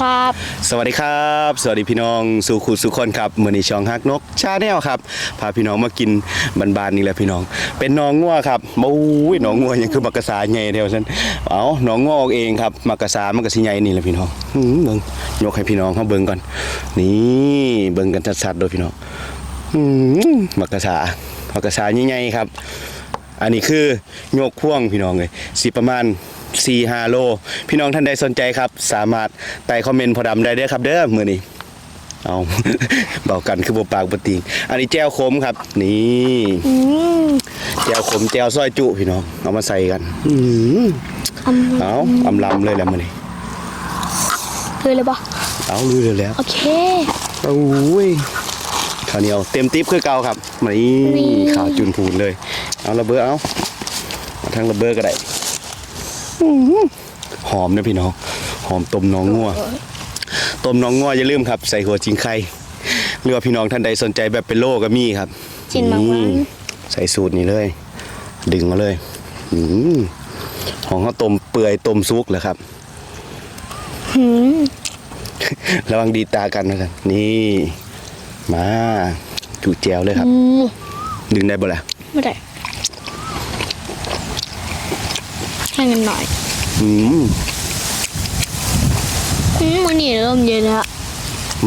ครับ สวัสดีครับ สวัสดีพี่น้องสู่ขุดสุคนครับมือนีช่องฮักนกชาแนลครับพาพี่น้องมากินบานๆนี่แหละพี่น้อง เป็นน้องงัวครับโอ้ยน้องงัวยังคือมักกะสาใหญ่เดียวฉันเอาน้องงัวออกเองครับมักกะสามันกะสิใหญ่นี่แหละพี่น้องอื้อเบิ่งยกให้พี่น้องเขาเบิ่งก่อนนี่เบิ่งกันชัดๆโดยพี่น้องอื้อมักกะสามักกะสาใหญ่ๆครับ อันนี้คือโยกพ่วงพี่น้องเลยสิประมาณ 4 5โล พี่น้องท่านใดสนใจครับ สามารถใต้คอมเมนต์พอดำได้เด้อครับ เด้อมื้อนี้เอาเบากันคือบ่ปากบ่ติงอันนี้แจ่วขมครับ นี่อืมแจ่วขมแจ่วซอยจุพี่น้องเอามาใส่กันอืออำเอาอำลำเลยแหละมื้อนี้เลยเลยปะเอาลุยเลยแล้วโอเคโอ้ยข้าวเหนียวเต็มติ๊บคือเก่าครับนี่นี่ข้าวจุนพูนเลย เอาระเบ้อเอาเอาทั้งระเบ้อก็ได้อื้อ หือหอมนะพี่น้อง หอมต้มน้องงัว ต้มน้องงัวอย่าลืมครับ ใส่หัวจิงไข่หรือว่าพี่น้องท่านใดสนใจแบบเป็นโลก็มีครับจินบางวันนี่ใส่สูตรนี้เลย ดึงมาเลยอืมของเขาต้มเปื่อยต้มซุกเหรอครับหืมระวังดีตากันนะกันนี่ มาจุแจวเลยครับอืมดึงได้บ่ล่ะไม่ได้ ให้เงินหน่อยอืมอืมวันนี้เริ่มเย็นแล้ว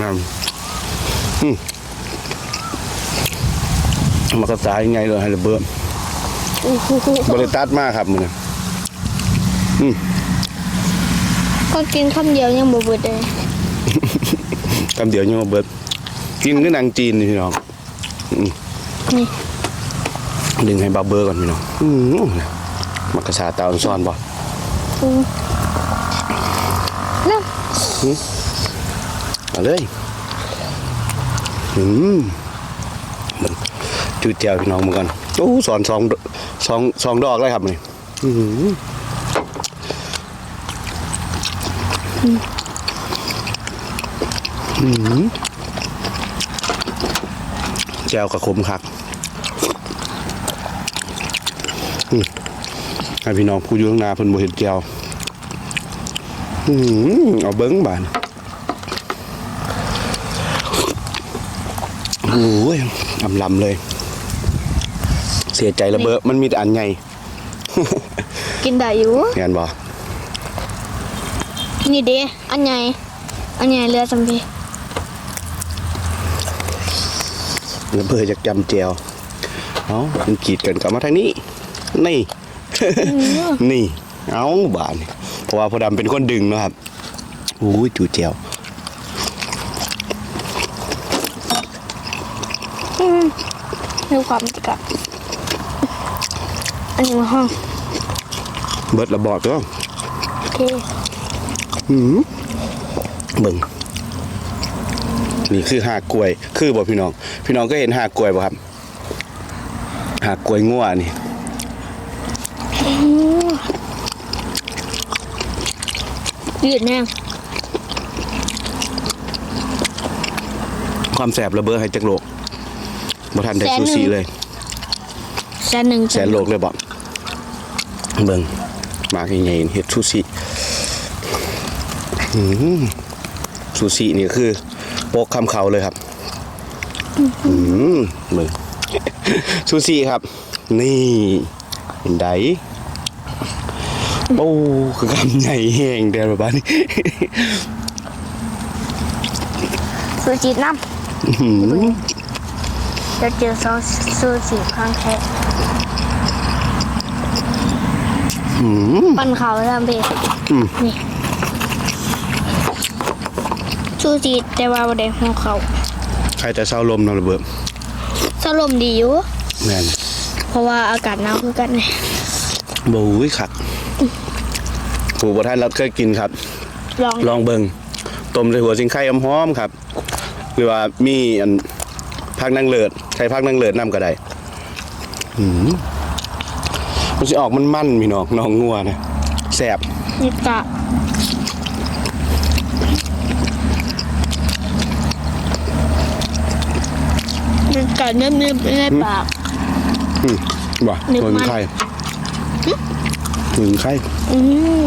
มาอืมมากระสายยังไงเลยให้ระเบิดโอ้โหบริตัดมากครับมันก็กินคำเดียวยังบ่เบิดเลยคำเดียวยังมาเบิดกินก็นางจีนนี่พี่น้องนี่ดึงให้บาเบอร์ก่อนพี่น้องอืม มากระสาตาอ่อนซ้อนบ่อืมแล้วเอาเลยอืมมันจุดเจียวพี่น้องเหมือนกันโอ้สอนสองสองสองดอกเลยครับนี่อื้อหืออืมแจวกระคมคักอืม ให้พี่น้องผู้อยู่ข้างหน้าเพิ่นบ่เห็นแจวอืมเอาเบิ้งบานโอ้ยอำลำเลย เสียใจระเบ้อมันมีแต่อันใหญ่กินได้อยู่เห็นบ่นี่เด้อันใหญ่ อันใหญ่เรือสัมพีระเบ้อจากจำเจียวเอามันกีดกันกลับมาทางนี้ นี่ นี่ เอาบานนี่เพราะว่าพอดำเป็นคนดึงเนาะครับโอ้ยจูเจียวมีความติดกับอันนี้มาห้อง เบิดระบอดก็โอเคหืมเบิ่งนี่คือหากกล้วย คือบ่พี่น้อง พี่น้องก็เห็นหากกล้วยบ่ครับ หากกล้วยงัวนี่ ยืดแน่ความแสบระเบ้อให้จักโลกบ่ทันได้ซูชิเลยแสนหนึ่งแสนโลกเลยบ่เบิ่งมากใหญ่ๆเฮ็ดซูชิอืมซูชินี่คือโปกคำเขาเลยครับอืมเบิ่งซูชิครับ นี่เห็นได โอ้คือคำใหญ่แห้งเดียวแบบนี้ซูจิน้อื้อหือำจะเจอซอสซูจิครั้งแท้หืมปั้นเขาวทำเบสอืมนี่ซูจิแต่ว่าบ่ได้หัวเขา ใครจะเศร้าลมเนาะระเบิดสลมดีอยู่แม่นเพราะว่าอากาศหนาวคือกันไงบูยคัก ผู้ประทานเราเคยกินครับ ลองลองเบิงต้มใส่หัวสิงไข่อมหอมครับ หรือว่ามีอันพักนางเลิศใช้พักนางเลิศนำก็ได้หืมมันสิออกมันมันๆพี่น้องน้องงัวนะแสบนี่กะมันกะเนิ่มๆในปากอืมบ่นึกหัวมันสิงไข่ หัวสิงไข่อืม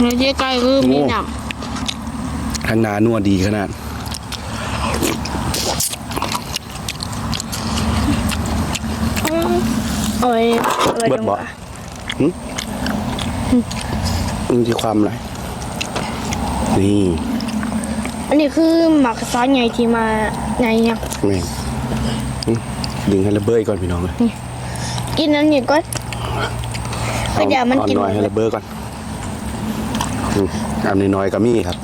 ในที่ใกล้คือมีหนางหนานัวดีขนาดโอ้ยโอ้ยเบิดบ่หึมันที่ความอะไรนี่ อันนี้คือหมักซอสใหญ่ที่มาไงเนี่ยแม่งหึดึงให้ระเบิดก่อนพี่น้องเลยกินอันนี้ก็ ก็เดี๋ยวมันกิน หน่อยให้ระเบิดก่อนอืมอันน้อยๆก็มีครับ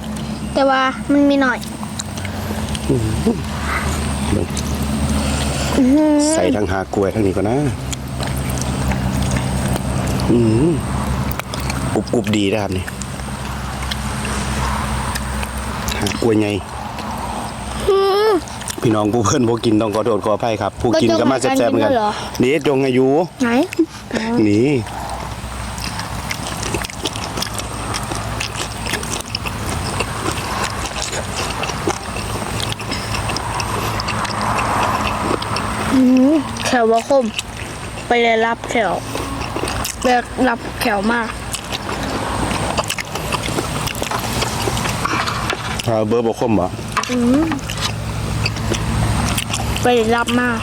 แต่ว่ามันมีหน่อยเบิ่งใส่ทั้งหากล้วยทั้งนี้ก่อนนะอืมกรุบกรุบดีนะครับนี่หากล้วยไงพี่น้องผู้เพื่อนผู้กินต้องขอโทษขออภัยครับ ผู้กินก็มาแซ่บๆเหมือนกันนี่จงอายุไหน นี่ แขวว่าคม ไปเลยรับแขวไปรับแขวมากเอาเบอร์บกคมบ่ไปเลยรับมาก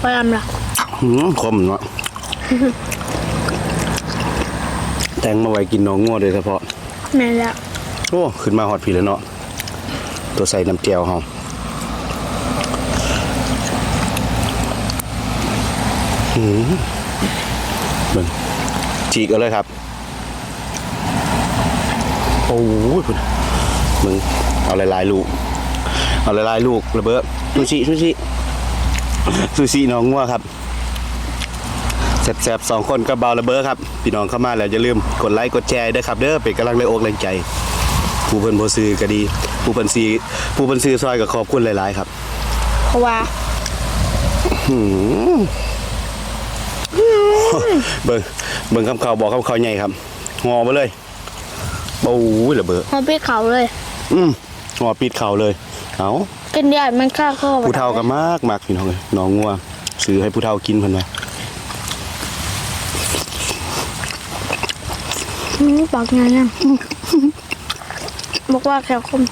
ไปรำละหืมคมเนาะ แตงมาไว้กินน้องงัวโดยเฉพาะ แม่นแล้ว โอ้ ขึ้นมาหอดผีแล้วเนาะ ตัวใส่น้ำเจียวเฮา หืมเบิ่งจีกเอาเลยครับ โอ้ยพุ่นมึงเอาหลายๆลูก เอาหลายๆลูกระเบิดซูชิซูชิซูชิน้องงัวครับแซ่บๆสองคนกับเบาระเบ้อครับ พี่น้องเข้ามาแล้วอย่าลืมกดไลค์กดแชร์ด้วยครับ เด้อเป็นกำลังแรงอกแรงใจ ผู้เพิ่นบ่ซื้อก็ดี ผู้เพิ่นซีผู้เพิ่นซื้อซอยก็ขอบคุณหลาย ๆ ครับ เพราะว่า เบิ่งเบิ่งคำเขาบอกคำเขาใหญ่ครับงอมาเลยโอ้ยระเบิดหอมพี่เขาเลย อืมงอปิดเข่าเลยเอากินได้มันค่าข้อผู้เฒ่าก็มากมากพี่น้องเลยน้องงัวซื้อให้ผู้เฒ่ากินเพิ่นว่าอืมปากไงอะบอกว่าแขวคม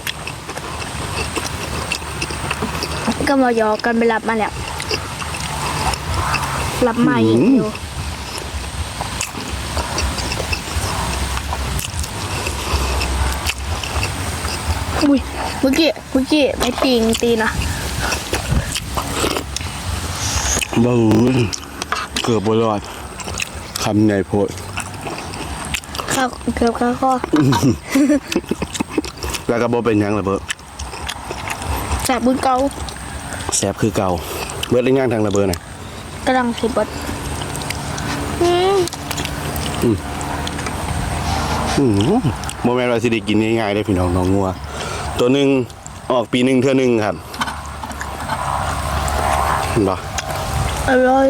ก็มาหยอกกันไปรับมาแล้ว รับมาอีกอยู่อุ้ยเมื่อกี้เมื่อกี้ไม่ตีงตีนะเบ้ยเกือบบ่รอดคำใหญ่โพดข้าวเกือบข้าวข้อแล้วก็บ่เป็นหยังระเบิดแสบบุญเกาแซ่บคือเก่าเบิดได้ย่างทางระเบิดน่ะ กำลังสิบดอืมอืมบ่แม่นว่าสิได้กินง่ายๆได้พี่น้องน้องงัว ตัวหนึงออกปีหนึงเทื่อหนึงครับเห็นบ่อร่อย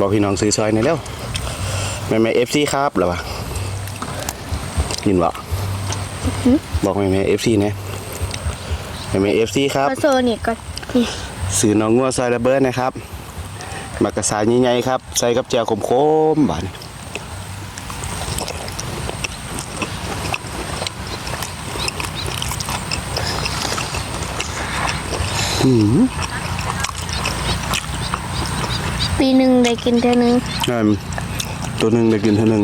บอกพี่น้องซื้อซอยหน่อยเร็วแม่แม่เอฟซีครับเหรอวะยินบ่บอกแม่แม่เอฟซีนะแม่แม่เอฟซีครับมาโซนี่ก่อนนี่ซื้อน้องงัวซอยระเบิดนะครับ มากระสายใหญ่ๆครับ ใส่กับแจวขมๆบาดนี้อืมปีหนึ่งได้กินเท่านึงนั่นตัวหนึ่งได้กินเท่านึง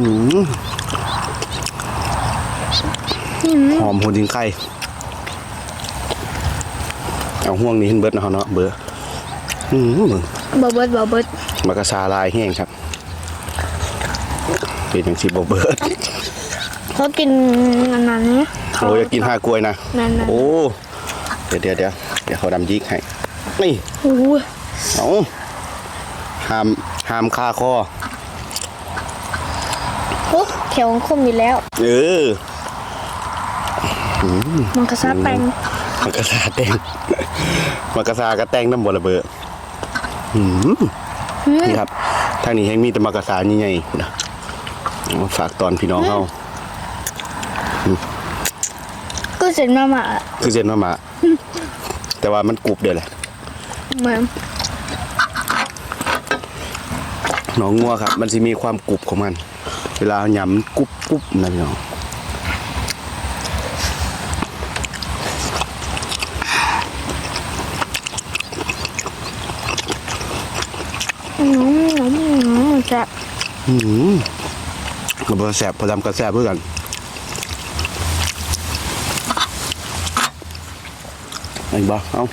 อืมหอมหัวดิงไข่ เอาห่วงนี้ขึ้นเบิดนะเขาเนาะเบื่ออืมมึงบอเบิดบอเบิดมากระซาลายแห้งครับเป็นอย่างสิบเบิดเขากินอันนั้นเนี่ยโอ้ยอยากกินห้ากล้วยนะนั่นนะโอ้เดี๋ยวเดี๋ยวเดี๋ยวเดี๋ยวเขาดำยิกให้นี่โอ้ยเอาห้ามห้ามคาคอโอ้แขวคมอยู่แล้วเออมันกระซับแปง มากระซาแตงมากระซากระแตงน้ำบระเบิดอืมนี่ครับทางนี้แห้งมีแต่มากระสานใหญ่ๆนะมาฝากตอนพี่น้องเขาก็เสร็จมาม่าคือเส้นมาหมาแต่ว่ามันกรุบเดียวแหละเหมือนหน้องงัวครับ มันจะมีความกรุบของมัน เวลายำกรุบกรุบนะพี่น้อง อืมอืมอืมแซ่บ อืม กระเบอแสบพอดำกระแสบเพื่อกันไอ้บ้าเอ้า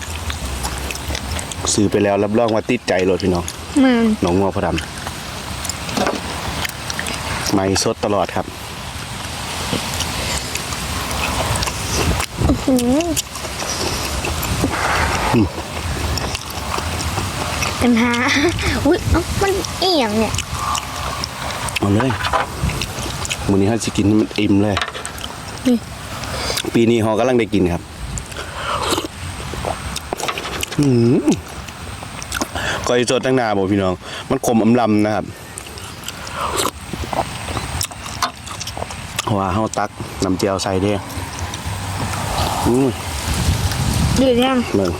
ซื้อไปแล้วรับรองว่าติดใจเลยพี่น้องแม่นหนองงัวพอดำไม่สดตลอดครับอืมกันหาอุ้ยเอ้ามันเอียงเนี่ย เอาเลยวันนี้เขาจะกินให้มันอิ่มเลยนี่ปีนี้เขากำลังได้กินครับอืมก้อยสดตั้งหนาบอกพี่น้อง มันขมอำลำนะครับเพราะว่าเขาตักน้ำเจียวใส่เด้อืมดียังเมือง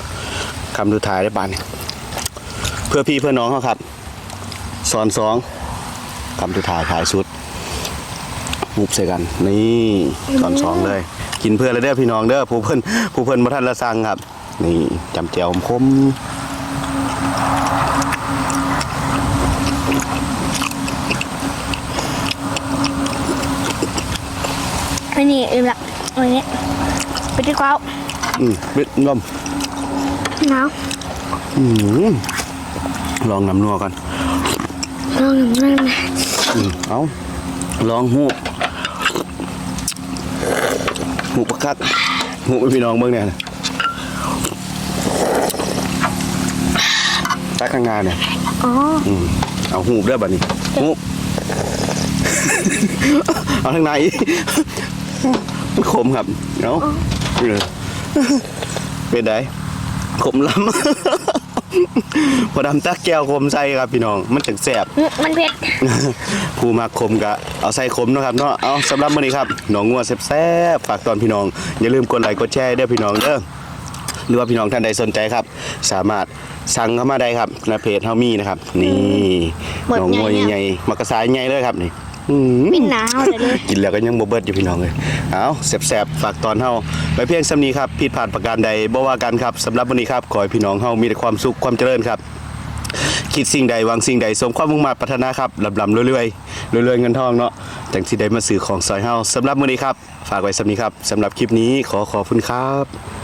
คำดูท้ายได้ปานเนี่ยเพื่อพี่เพื่อน้องเขาครับสอนสอง คำดูท้ายถ่ายสุดมุบใส่กัน นี่สอนสองเลย กินเพื่อเลยเด้อพี่น้องเด้อผู้เพื่อนผู้เพื่อนมาท่านละสั่งครับ นี่จำเจียวคมไอ้นี่เอ็มละอันนี้ไปดีกว่าอืมบิดลมหนาวอืมลองน้ำนัวก่อนลองหนึ่งนั่นนะอืม เอาลองหูบหูบประคัดหูบให้พี่น้องเบิ่งเนี่ยนะตักข้างงานเนี่ยอ๋ออืมเอาหูบเด้อบัดนี้หูบเอาทางไหนมันขมครับ เอาเออเป็นไดขมล้ำ พอดำตักแก้วขมใส่ครับพี่น้อง มันจังแสบอืมมันเผ็ด ผู้มักขมก็เอาใส่ขมเนาะครับเนาะ เอาสำหรับมื้อนี้ครับหนองงัวแซ่บๆฝากตอนพี่น้อง อย่าลืมกดไลค์กดแชร์เด้อพี่น้องเด้อ หรือว่าพี่น้องท่านใดสนใจครับ สามารถสั่งเข้ามาได้ครับในเพจเฮามีนะครับ นี่หนองงัวใหญ่ๆมักกะสายใหญ่เลยครับนี่อื มเป็นหนาวเลยเลย กินแล้วก็ยังบ่เบิดอยู่พี่น้องเลยเอาแซ่บๆฝากตอนเฮาไปเพียงสำนี้ครับผิดพลาดประการใดบ่ว่ากันครับสำหรับวันนี้ครับขอให้พี่น้องเฮามีแต่ความสุขความเจริญครับ คิดสิ่งใดหวังสิ่งใดสมความมุ่งมั่นปรารถนาครับลำๆเรื่อยๆรวยๆเงินทองเนาะจังสิได้มาซื้อของซอยเฮาสำหรับมื้อนี้ครับ ฝากไว้สำนี้ครับสำหรับคลิปนี้ขอขอบคุณครับ